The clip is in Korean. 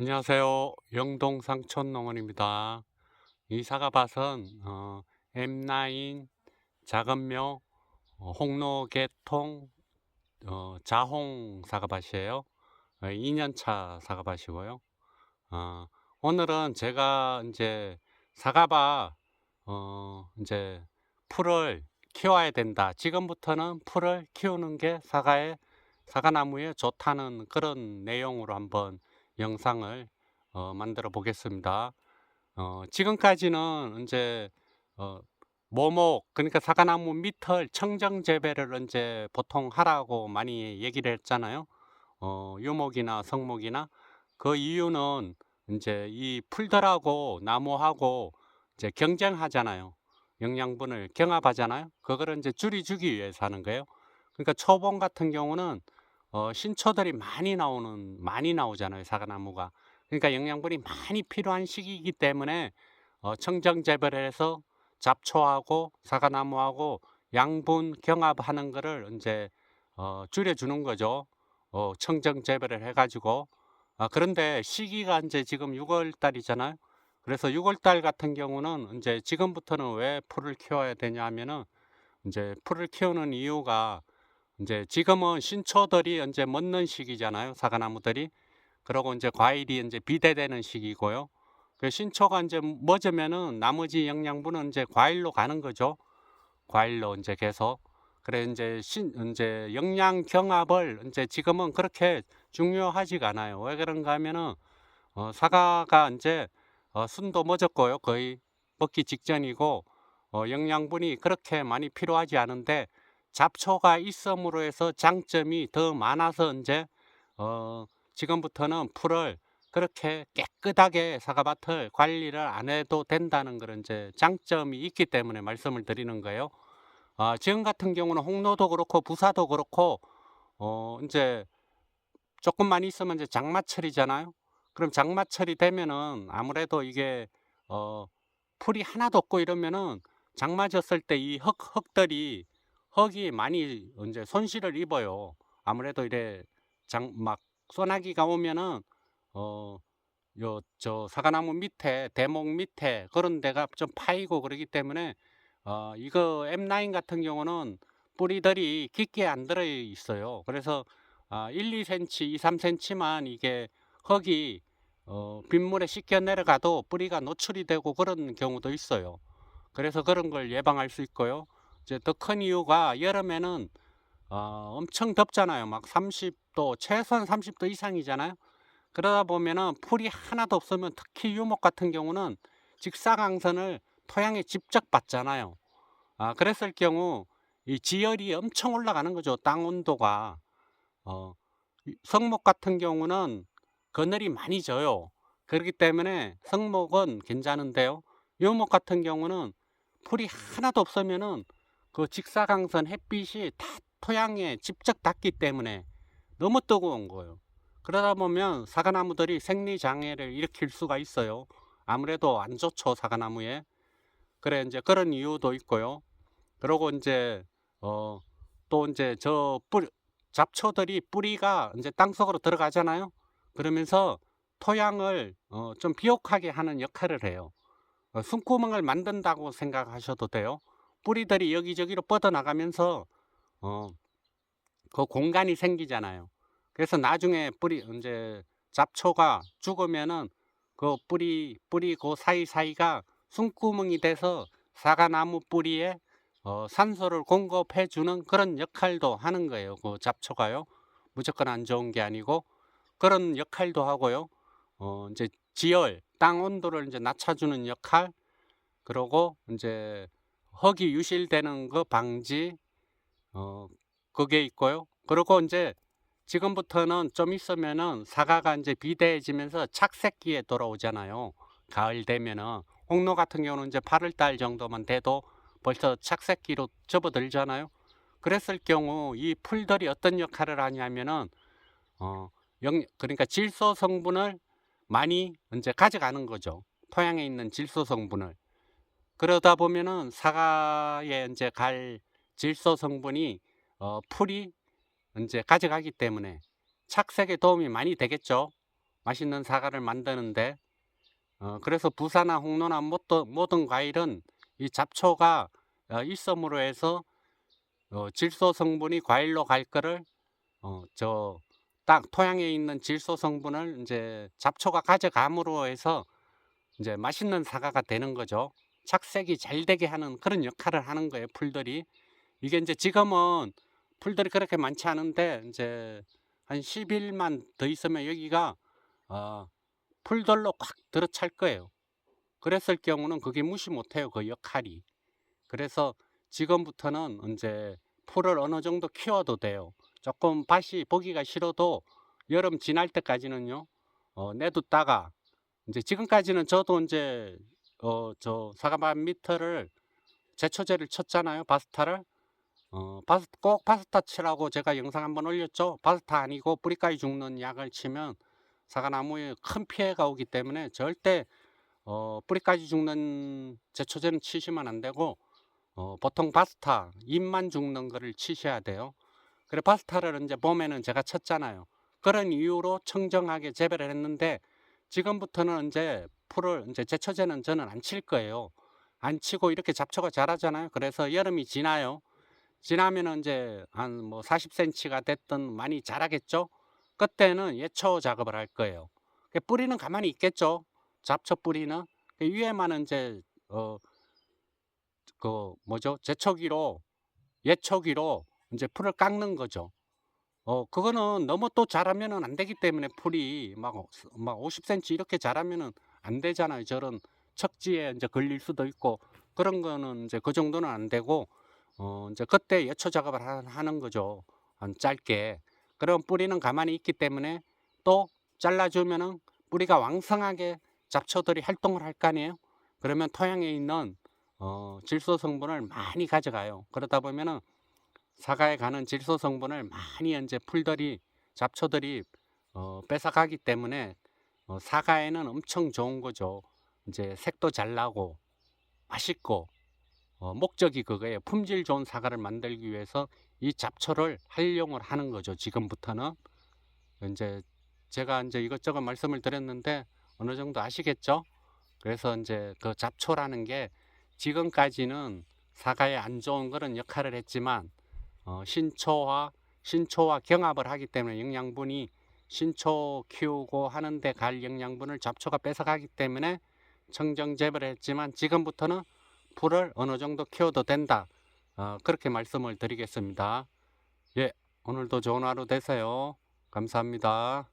안녕하세요. 영동 상촌 농원입니다. 이 사과밭은 어, M9 작은묘 어, 홍로계통 어, 자홍 사과밭이에요. 어, 2년차 사과밭이고요. 어, 오늘은 제가 이제 사과밭 어, 이제 풀을 키워야 된다. 지금부터는 풀을 키우는 게 사과에 사과나무에 좋다는 그런 내용으로 한번 영상을 어, 만들어 보겠습니다. 어, 지금까지는 이제 어, 모목 그러니까 사과나무 밑을 청정 재배를 이제 보통 하라고 많이 얘기를 했잖아요. 어, 유목이나 성목이나 그 이유는 이제 이 풀들하고 나무하고 이제 경쟁하잖아요. 영양분을 경합하잖아요. 그거를 이제 줄이주기 위해서 하는 거예요. 그러니까 초봉 같은 경우는 어, 신초들이 많이 나오는 많이 나오잖아요. 사과나무가. 그러니까 영양분이 많이 필요한 시기이기 때문에 어, 청정 재배를 해서 잡초하고 사과나무하고 양분 경합하는 거를 이제 어, 줄여주는 거죠. 어, 청정 재배를 해가지고 아, 그런데 시기가 이제 지금 6월 달이잖아요. 그래서 6월 달 같은 경우는 이제 지금부터는 왜 풀을 키워야 되냐 하면은 이제 풀을 키우는 이유가 이제 지금은 신초들이 이제 먹는 시기잖아요. 사과나무들이. 그러고 이제 과일이 이제 비대되는 시기고요. 그 신초가 이제 멎으면은 나머지 영양분은 이제 과일로 가는 거죠. 과일로 이제 계속. 그래 이제 신 이제 영양 경합을 이제 지금은 그렇게 중요하지가 않아요. 왜 그런가 하면은 어, 사과가 이제 어, 순도 멎었고요. 거의 먹기 직전이고 어, 영양분이 그렇게 많이 필요하지 않은데 잡초가 있음으로 해서 장점이 더 많아서 이제 어, 지금부터는 풀을 그렇게 깨끗하게 사과밭을 관리를 안 해도 된다는 그런 이제 장점이 있기 때문에 말씀을 드리는 거예요. 아, 지금 같은 경우는 홍로도 그렇고 부사도 그렇고 어, 이제 조금만 있으면 이제 장마철이잖아요. 그럼 장마철이 되면은 아무래도 이게 어, 풀이 하나도 없고 이러면은 장마 졌을 때 이 흙, 흙들이 흙이 많이 이제 손실을 입어요. 아무래도 이래 장 막 소나기가 오면은 어 요 저 사과나무 밑에 대목 밑에 그런 데가 좀 파이고 그러기 때문에 어 이거 M9 같은 경우는 뿌리들이 깊게 안 들어 있어요. 그래서 아 1-2cm, 2-3cm만 이게 흙이 어 빗물에 씻겨 내려가도 뿌리가 노출이 되고 그런 경우도 있어요. 그래서 그런 걸 예방할 수 있고요. 이제 더 큰 이유가 여름에는 어 엄청 덥잖아요. 막 30도 최소한 30도 이상이잖아요. 그러다 보면은 풀이 하나도 없으면 특히 유목 같은 경우는 직사광선을 토양에 직접 받잖아요. 아 그랬을 경우 이 지열이 엄청 올라가는 거죠. 땅 온도가. 어이 성목 같은 경우는 그늘이 많이 져요. 그렇기 때문에 성목은 괜찮은데요. 유목 같은 경우는 풀이 하나도 없으면은 그 직사광선 햇빛이 다 토양에 직접 닿기 때문에 너무 뜨거운 거예요. 그러다 보면 사과나무들이 생리장애를 일으킬 수가 있어요. 아무래도 안 좋죠, 사과나무에. 그래, 이제 그런 이유도 있고요. 그리고 이제, 어, 또 이제 저 뿌리, 잡초들이 뿌리가 이제 땅속으로 들어가잖아요. 그러면서 토양을 어, 좀 비옥하게 하는 역할을 해요. 어, 숨구멍을 만든다고 생각하셔도 돼요. 뿌리들이 여기저기로 뻗어나가면서 어, 그 공간이 생기잖아요. 그래서 나중에 뿌리 이제 잡초가 죽으면은 그 뿌리 뿌리 그 사이 사이가 숨구멍이 돼서 사과나무 뿌리에 어, 산소를 공급해 주는 그런 역할도 하는 거예요. 그 잡초가요. 무조건 안 좋은 게 아니고 그런 역할도 하고요. 어, 이제 지열, 땅 온도를 이제 낮춰주는 역할, 그리고 이제 흙이 유실되는 그 방지, 어, 그게 있고요. 그리고 이제 지금부터는 좀 있으면은 사과가 이제 비대해지면서 착색기에 돌아오잖아요. 가을 되면은 홍로 같은 경우는 이제 8월 달 정도만 돼도 벌써 착색기로 접어들잖아요. 그랬을 경우 이 풀들이 어떤 역할을 하냐면은 어, 영, 그러니까 질소 성분을 많이 이제 가져가는 거죠. 토양에 있는 질소 성분을. 그러다 보면은 사과에 이제 갈 질소 성분이 어, 풀이 이제 가져가기 때문에 착색에 도움이 많이 되겠죠. 맛있는 사과를 만드는데 어, 그래서 부사나 홍로나 모든, 과일은 이 잡초가 어, 일섬으로 해서 어, 질소 성분이 과일로 갈 거를 어, 저 땅 토양에 있는 질소 성분을 이제 잡초가 가져감으로 해서 이제 맛있는 사과가 되는 거죠. 착색이 잘 되게 하는 그런 역할을 하는 거예요. 풀들이 이게 이제 지금은 풀들이 그렇게 많지 않은데 이제 한 10일만 더 있으면 여기가 어, 풀들로 꽉 들어찰 거예요. 그랬을 경우는 그게 무시 못해요. 그 역할이. 그래서 지금부터는 이제 풀을 어느 정도 키워도 돼요. 조금 밭이 보기가 싫어도 여름 지날 때까지는요. 어, 내뒀다가 이제 지금까지는 저도 이제 어, 저 사과밭 밑을 제초제를 쳤잖아요. 바스타를. 어, 바스, 꼭 바스타 치라고 제가 영상 한번 올렸죠. 바스타 아니고 뿌리까지 죽는 약을 치면 사과나무에 큰 피해가 오기 때문에 절대 어, 뿌리까지 죽는 제초제는 치시면 안 되고 어, 보통 바스타 잎만 죽는 거를 치셔야 돼요. 그래 바스타를 이제 봄에는 제가 쳤잖아요. 그런 이유로 청정하게 재배를 했는데 지금부터는 이제 풀을 이제 제초제는 저는 안 칠 거예요. 안 치고 이렇게 잡초가 자라잖아요. 그래서 여름이 지나요. 지나면은 이제 한 뭐 40cm가 됐든 많이 자라겠죠. 그때는 예초 작업을 할 거예요. 그 뿌리는 가만히 있겠죠. 잡초 뿌리는 그 위에만은 이제 어 그 뭐죠 제초기로 예초기로 이제 풀을 깎는 거죠. 어 그거는 너무 또 자라면은 안 되기 때문에 풀이 막막 50cm 이렇게 자라면은 안 되잖아요. 저런 척지에 이제 걸릴 수도 있고 그런 거는 이제 그 정도는 안 되고 어 이제 그때 예초 작업을 하, 하는 거죠. 한 짧게. 그럼 뿌리는 가만히 있기 때문에 또 잘라주면은 뿌리가 왕성하게 잡초들이 활동을 할 거 아니에요. 그러면 토양에 있는 어, 질소 성분을 많이 가져가요. 그러다 보면은 사과에 가는 질소 성분을 많이 이제 풀들이 잡초들이 어, 뺏어가기 때문에 어, 사과에는 엄청 좋은 거죠. 이제 색도 잘 나고 맛있고 어, 목적이 그거예요. 품질 좋은 사과를 만들기 위해서 이 잡초를 활용을 하는 거죠. 지금부터는 이제 제가 이제 이것저것 말씀을 드렸는데 어느 정도 아시겠죠? 그래서 이제 그 잡초라는 게 지금까지는 사과에 안 좋은 그런 역할을 했지만 어, 신초와 신초와 경합을 하기 때문에 영양분이 신초 키우고 하는데 갈 영양분을 잡초가 뺏어가기 때문에 청정 재배를 했지만 지금부터는 풀을 어느 정도 키워도 된다. 어, 그렇게 말씀을 드리겠습니다. 예, 오늘도 좋은 하루 되세요. 감사합니다.